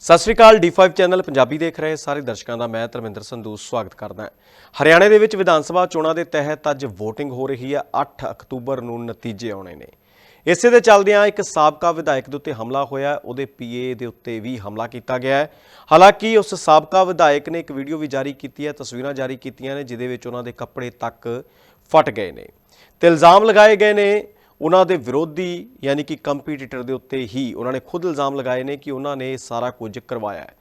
ਸਤਿ ਸ਼੍ਰੀ ਅਕਾਲ D5 channel Punjabi ਦੇਖ ਰਹੇ ਸਾਰੇ ਦਰਸ਼ਕਾਂ ਦਾ ਮੈਂ ਧਰਮਿੰਦਰ ਸੰਧੂ ਸਵਾਗਤ ਕਰਦਾ ਹਾਂ। ਹਰਿਆਣੇ ਦੇ ਵਿੱਚ ਵਿਧਾਨ ਸਭਾ ਚੋਣਾਂ ਦੇ ਤਹਿਤ ਅੱਜ VOTING ਹੋ ਰਹੀ ਹੈ। 8 ਅਕਤੂਬਰ ਨੂੰ ਨਤੀਜੇ ਆਉਣੇ ਨੇ। ਇਸੇ ਦੇ ਚੱਲਦਿਆਂ ਇੱਕ ਸਾਬਕਾ ਵਿਧਾਇਕ ਦੇ ਉੱਤੇ ਹਮਲਾ ਹੋਇਆ। ਉਹਦੇ ਪੀਏ ਦੇ ਉੱਤੇ ਵੀ ਹਮਲਾ ਕੀਤਾ ਗਿਆ ਹੈ। ਹਾਲਾਂਕਿ ਉਸ ਸਾਬਕਾ ਵਿਧਾਇਕ ਨੇ ਇੱਕ ਵੀਡੀਓ ਵੀ ਜਾਰੀ ਕੀਤੀ ਹੈ, ਤਸਵੀਰਾਂ ਜਾਰੀ ਕੀਤੀਆਂ ਨੇ, ਜਿਹਦੇ ਵਿੱਚ ਉਹਨਾਂ ਦੇ ਕੱਪੜੇ ਤੱਕ ਫਟ ਗਏ ਨੇ। ਤੇ ਇਲਜ਼ਾਮ ਲਗਾਏ ਗਏ ਨੇ ਉਹਨਾਂ ਦੇ ਵਿਰੋਧੀ ਯਾਨੀ ਕਿ ਕੰਪੀਟੀਟਰ ਦੇ ਉੱਤੇ ਹੀ ਉਹਨਾਂ ਨੇ ਖੁਦ ਇਲਜ਼ਾਮ ਲਗਾਏ ਨੇ ਕਿ ਉਹਨਾਂ ਨੇ ਸਾਰਾ ਕੁਝ ਕਰਵਾਇਆ ਹੈ।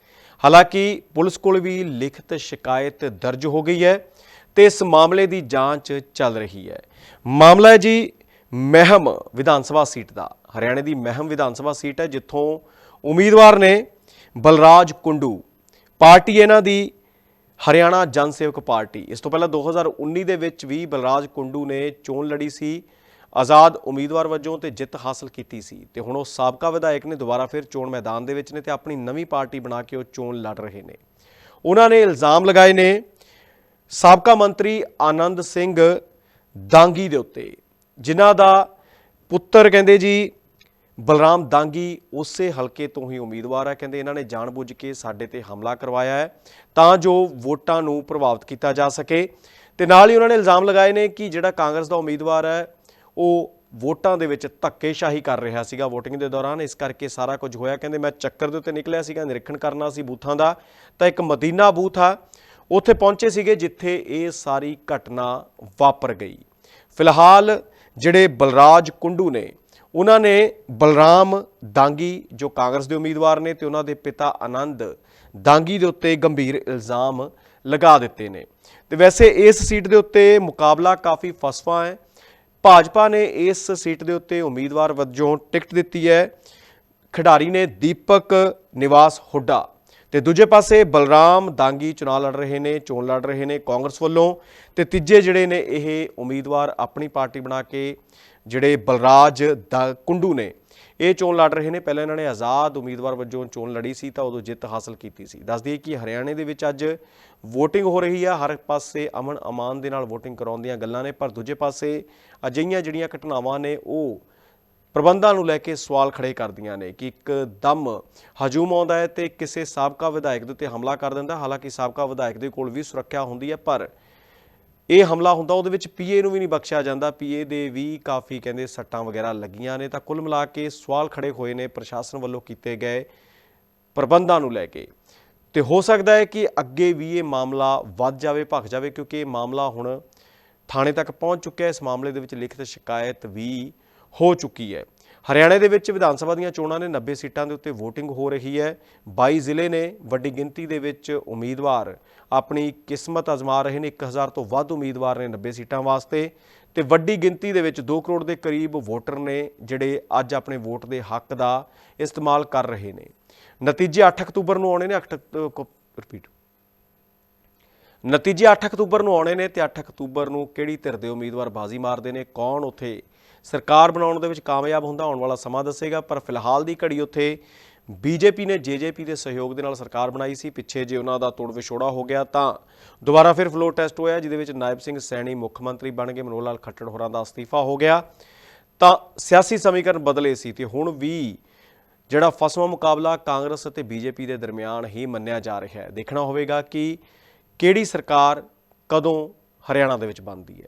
ਹਾਲਾਂਕਿ ਪੁਲਿਸ ਕੋਲ ਵੀ ਲਿਖਤ ਸ਼ਿਕਾਇਤ ਦਰਜ ਹੋ ਗਈ ਹੈ ਤੇ ਇਸ ਮਾਮਲੇ ਦੀ ਜਾਂਚ ਚੱਲ ਰਹੀ ਹੈ। ਮਾਮਲਾ ਹੈ ਜੀ ਮਹਿਮ ਵਿਧਾਨ ਸਭਾ ਸੀਟ ਦਾ। ਹਰਿਆਣੇ ਦੀ ਮਹਿਮ ਵਿਧਾਨ ਸਭਾ ਸੀਟ ਹੈ ਜਿੱਥੋਂ ਉਮੀਦਵਾਰ ਨੇ ਬਲਰਾਜ ਕੁੰਡੂ, ਪਾਰਟੀ ਇਹਨਾਂ ਦੀ ਹਰਿਆਣਾ ਜਨ ਸੇਵਕ ਪਾਰਟੀ। ਇਸ ਤੋਂ ਪਹਿਲਾਂ 2019 ਦੇ ਵਿੱਚ ਵੀ ਬਲਰਾਜ ਕੁੰਡੂ ਨੇ ਚੋਣ ਲੜੀ ਸੀ। ਆਜ਼ਾਦ ਉਮੀਦਵਾਰ ਵਜੋਂ ਤੇ ਜਿੱਤ ਹਾਸਲ ਕੀਤੀ ਸੀ ਤੇ ਹੁਣ ਉਹ ਸਾਬਕਾ ਵਿਧਾਇਕ ਨੇ ਦੁਬਾਰਾ ਫਿਰ ਚੋਣ ਮੈਦਾਨ ਦੇ ਵਿੱਚ ਨੇ ਤੇ ਆਪਣੀ ਨਵੀਂ ਪਾਰਟੀ ਬਣਾ ਕੇ ਉਹ ਚੋਣ ਲੜ ਰਹੇ ਨੇ। ਉਹਨਾਂ ਨੇ ਇਲਜ਼ਾਮ ਲਗਾਏ ਨੇ, ਸਾਬਕਾ ਮੰਤਰੀ ਆਨੰਦ ਸਿੰਘ ਦਾਂਗੀ ਦੇ ਉੱਤੇ, ਜਿਨ੍ਹਾਂ ਦਾ ਪੁੱਤਰ ਕਹਿੰਦੇ ਜੀ ਬਲਰਾਮ ਦਾਂਗੀ ਉਸੇ ਹਲਕੇ ਤੋਂ ਹੀ ਉਮੀਦਵਾਰ ਹੈ ਕਹਿੰਦੇ ਇਹਨਾਂ ਨੇ ਜਾਣਬੁੱਝ ਕੇ ਸਾਡੇ ਤੇ ਹਮਲਾ ਕਰਵਾਇਆ ਹੈ ਤਾਂ ਜੋ ਵੋਟਾਂ ਨੂੰ ਪ੍ਰਭਾਵਿਤ ਕੀਤਾ ਜਾ ਸਕੇ। ਤੇ ਨਾਲ ਹੀ ਉਹਨਾਂ ਨੇ ਇਲਜ਼ਾਮ ਲਗਾਏ ਨੇ ਕਿ ਜਿਹੜਾ ਕਾਂਗਰਸ ਦਾ ਉਮੀਦਵਾਰ ਹੈ ਉਹ ਵੋਟਾਂ ਦੇ ਵਿੱਚ ਧੱਕੇਸ਼ਾਹੀ ਕਰ ਰਿਹਾ ਸੀਗਾ VOTING ਦੇ ਦੌਰਾਨ। ਇਸ ਕਰਕੇ ਸਾਰਾ ਕੁਝ ਹੋਇਆ। ਕਹਿੰਦੇ, ਮੈਂ ਚੱਕਰ ਦੇ ਉੱਤੇ ਨਿਕਲਿਆ ਸੀਗਾ, ਨਿਰੀਖਣ ਕਰਨਾ ਸੀ ਬੂਥਾਂ ਦਾ। ਤਾਂ ਇੱਕ ਮਦੀਨਾ ਬੂਥ ਆ। ਉੱਥੇ ਪਹੁੰਚੇ ਸੀਗੇ ਜਿੱਥੇ ਇਹ ਸਾਰੀ ਘਟਨਾ ਵਾਪਰ ਗਈ। ਫਿਲਹਾਲ ਜਿਹੜੇ ਬਲਰਾਜ ਕੁੰਡੂ ਨੇ, ਉਹਨਾਂ ਨੇ ਬਲਰਾਮ ਦਾਂਗੀ ਜੋ ਕਾਂਗਰਸ ਦੇ ਉਮੀਦਵਾਰ ਨੇ ਤੇ ਉਹਨਾਂ ਦੇ ਪਿਤਾ ਆਨੰਦ ਦਾਂਗੀ ਦੇ ਉੱਤੇ ਗੰਭੀਰ ਇਲਜ਼ਾਮ ਲਗਾ ਦਿੱਤੇ ਨੇ। ਤੇ ਵੈਸੇ ਇਸ ਸੀਟ ਦੇ ਉੱਤੇ ਮੁਕਾਬਲਾ ਕਾਫੀ ਫਸਵਾ ਹੈ। ਭਾਜਪਾ ਨੇ ਇਸ ਸੀਟ ਦੇ ਉੱਤੇ ਉਮੀਦਵਾਰ ਵਜੋਂ ਟਿਕਟ ਦਿੱਤੀ ਹੈ। ਖਿਡਾਰੀ ਨੇ ਦੀਪਕ ਨਿਵਾਸ ਹੁੱਡਾ ਤੇ ਦੂਜੇ ਪਾਸੇ ਬਲਰਾਮ ਦਾਂਗੀ ਚੋਣ ਲੜ ਰਹੇ ਨੇ, ਚੋਣ ਲੜ ਰਹੇ ਨੇ ਕਾਂਗਰਸ ਵੱਲੋਂ ਤੇ ਤੀਜੇ ਜਿਹੜੇ ਨੇ ਇਹ ਉਮੀਦਵਾਰ ਆਪਣੀ ਪਾਰਟੀ ਬਣਾ ਕੇ ਜਿਹੜੇ ਬਲਰਾਜ ਦਾ ਕੁੰਡੂ ਨੇ, ਇਹ ਚੋਣ ਲੜ ਰਹੇ ਨੇ। ਪਹਿਲਾਂ ਇਹਨਾਂ ਨੇ ਆਜ਼ਾਦ ਉਮੀਦਵਾਰ ਵਜੋਂ ਚੋਣ ਲੜੀ ਸੀ ਤਾਂ ਉਦੋਂ ਜਿੱਤ ਹਾਸਲ ਕੀਤੀ ਸੀ। ਦੱਸ ਦਈਏ ਕਿ ਹਰਿਆਣੇ ਦੇ ਵਿੱਚ ਅੱਜ VOTING ਹੋ ਰਹੀ ਆ। ਹਰ ਪਾਸੇ ਅਮਨ ਅਮਾਨ ਦੇ ਨਾਲ VOTING ਕਰਾਉਣ ਦੀਆਂ ਗੱਲਾਂ ਨੇ, ਪਰ ਦੂਜੇ ਪਾਸੇ ਅਜਿਹੀਆਂ ਜਿਹੜੀਆਂ ਘਟਨਾਵਾਂ ਨੇ, ਉਹ ਪ੍ਰਬੰਧਾਂ ਨੂੰ ਲੈ ਕੇ ਸਵਾਲ ਖੜੇ ਕਰਦੀਆਂ ਨੇ ਕਿ ਇੱਕ ਦਮ ਹਜੂਮ ਆਉਂਦਾ ਹੈ ਤੇ ਕਿਸੇ ਸਾਬਕਾ ਵਿਧਾਇਕ ਦੇ ਉੱਤੇ ਹਮਲਾ ਕਰ ਦਿੰਦਾ ਹਾਲਾਂਕਿ ਸਾਬਕਾ ਵਿਧਾਇਕ ਦੇ ਕੋਲ ਵੀ ਸੁਰੱਖਿਆ ਹੁੰਦੀ ਹੈ, ਪਰ ਇਹ ਹਮਲਾ ਹੁੰਦਾ, ਉਹਦੇ ਵਿੱਚ ਪੀਏ ਨੂੰ ਵੀ ਨਹੀਂ ਬਖਸ਼ਿਆ ਜਾਂਦਾ। ਪੀਏ ਦੇ ਵੀ ਕਾਫੀ ਕਹਿੰਦੇ ਸੱਟਾਂ ਵਗੈਰਾ ਲੱਗੀਆਂ ਨੇ, ਤਾਂ ਕੁੱਲ ਮਿਲਾ ਕੇ ਸਵਾਲ ਖੜੇ ਹੋਏ ਨੇ ਪ੍ਰਸ਼ਾਸਨ ਵੱਲੋਂ ਕੀਤੇ ਗਏ ਪ੍ਰਬੰਧਾਂ ਨੂੰ ਲੈ ਕੇ। ਤੇ ਹੋ ਸਕਦਾ ਹੈ ਕਿ ਅੱਗੇ ਵੀ ਇਹ ਮਾਮਲਾ ਵੱਧ ਜਾਵੇ, ਭਖ ਜਾਵੇ, ਕਿਉਂਕਿ ਇਹ ਮਾਮਲਾ ਹੁਣ ਥਾਣੇ ਤੱਕ ਪਹੁੰਚ ਚੁੱਕਿਆ ਹੈ। ਇਸ ਮਾਮਲੇ ਦੇ ਵਿੱਚ ਲਿਖਤ ਸ਼ਿਕਾਇਤ ਵੀ ਹੋ ਚੁੱਕੀ ਹੈ। ਹਰਿਆਣਾ ਦੇ ਵਿੱਚ ਵਿਧਾਨ ਸਭਾ ਦੀਆਂ ਚੋਣਾਂ ਨੇ 90 ਸੀਟਾਂ ਦੇ ਉੱਤੇ VOTING ਹੋ ਰਹੀ ਹੈ। 22 ਜ਼ਿਲ੍ਹੇ ਨੇ ਵੱਡੀ ਗਿਣਤੀ ਦੇ ਵਿੱਚ ਉਮੀਦਵਾਰ ਆਪਣੀ ਕਿਸਮਤ ਅਜ਼ਮਾ ਰਹੇ ਨੇ। 1000 ਤੋਂ ਵੱਧ ਉਮੀਦਵਾਰ ਨੇ 90 ਸੀਟਾਂ ਵਾਸਤੇ ਤੇ ਵੱਡੀ ਗਿਣਤੀ ਦੇ ਵਿੱਚ 2 ਕਰੋੜ ਦੇ ਕਰੀਬ ਵੋਟਰ ਨੇ ਜਿਹੜੇ ਅੱਜ ਆਪਣੇ ਵੋਟ ਦੇ ਹੱਕ ਦਾ ਇਸਤੇਮਾਲ ਕਰ ਰਹੇ ਨੇ। ਨਤੀਜੇ 8 ਅਕਤੂਬਰ ਨੂੰ ਆਉਣੇ ਨੇ। 8 ਰਿਪੀਟ ਨਤੀਜੇ 8 ਅਕਤੂਬਰ ਨੂੰ ਆਉਣੇ ਨੇ ਤੇ 8 ਅਕਤੂਬਰ ਨੂੰ ਕਿਹੜੀ ਧਿਰ ਦੇ ਉਮੀਦਵਾਰ ਬਾਜ਼ੀ ਮਾਰਦੇ ਨੇ? ਕੌਣ ਉੱਥੇ ਸਰਕਾਰ ਬਣਾਉਣ ਦੇ ਵਿੱਚ ਕਾਮਯਾਬ ਹੁੰਦਾ ਆਉਣ ਵਾਲਾ ਸਮਾਂ ਦੱਸੇਗਾ, ਪਰ ਫਿਲਹਾਲ ਦੀ ਘੜੀ ਉੱਥੇ ਬੀਜੇਪੀ ਨੇ ਜੇਜੇਪੀ ਦੇ ਸਹਿਯੋਗ ਦੇ ਨਾਲ ਸਰਕਾਰ ਬਣਾਈ ਸੀ। ਪਿੱਛੇ ਜੇ ਉਹਨਾਂ ਦਾ ਤੋੜ ਵਿਛੋੜਾ ਹੋ ਗਿਆ ਤਾਂ ਦੁਬਾਰਾ ਫਿਰ ਫਲੋਰ ਟੈਸਟ ਹੋਇਆ, ਜਿਹਦੇ ਵਿੱਚ ਨਾਇਬ ਸਿੰਘ ਸੈਣੀ ਮੁੱਖ ਮੰਤਰੀ ਬਣ ਗਏ ਮਨੋਹਰ ਲਾਲ ਖੱਟੜ ਹੋਰਾਂ ਦਾ ਅਸਤੀਫਾ ਹੋ ਗਿਆ। ਤਾਂ ਸਿਆਸੀ ਸਮੀਕਰਨ ਬਦਲੇ ਸੀ ਤੇ ਹੁਣ ਵੀ ਜਿਹੜਾ ਫਸਵਾ ਮੁਕਾਬਲਾ ਕਾਂਗਰਸ ਅਤੇ ਬੀਜੇਪੀ ਦੇ ਦਰਮਿਆਨ ਹੀ ਮੰਨਿਆ ਜਾ ਰਿਹਾ ਹੈ। ਦੇਖਣਾ ਹੋਵੇਗਾ ਕਿ ਕਿਹੜੀ ਸਰਕਾਰ ਕਦੋਂ ਹਰਿਆਣਾ ਦੇ ਵਿੱਚ ਬਣਦੀ ਹੈ।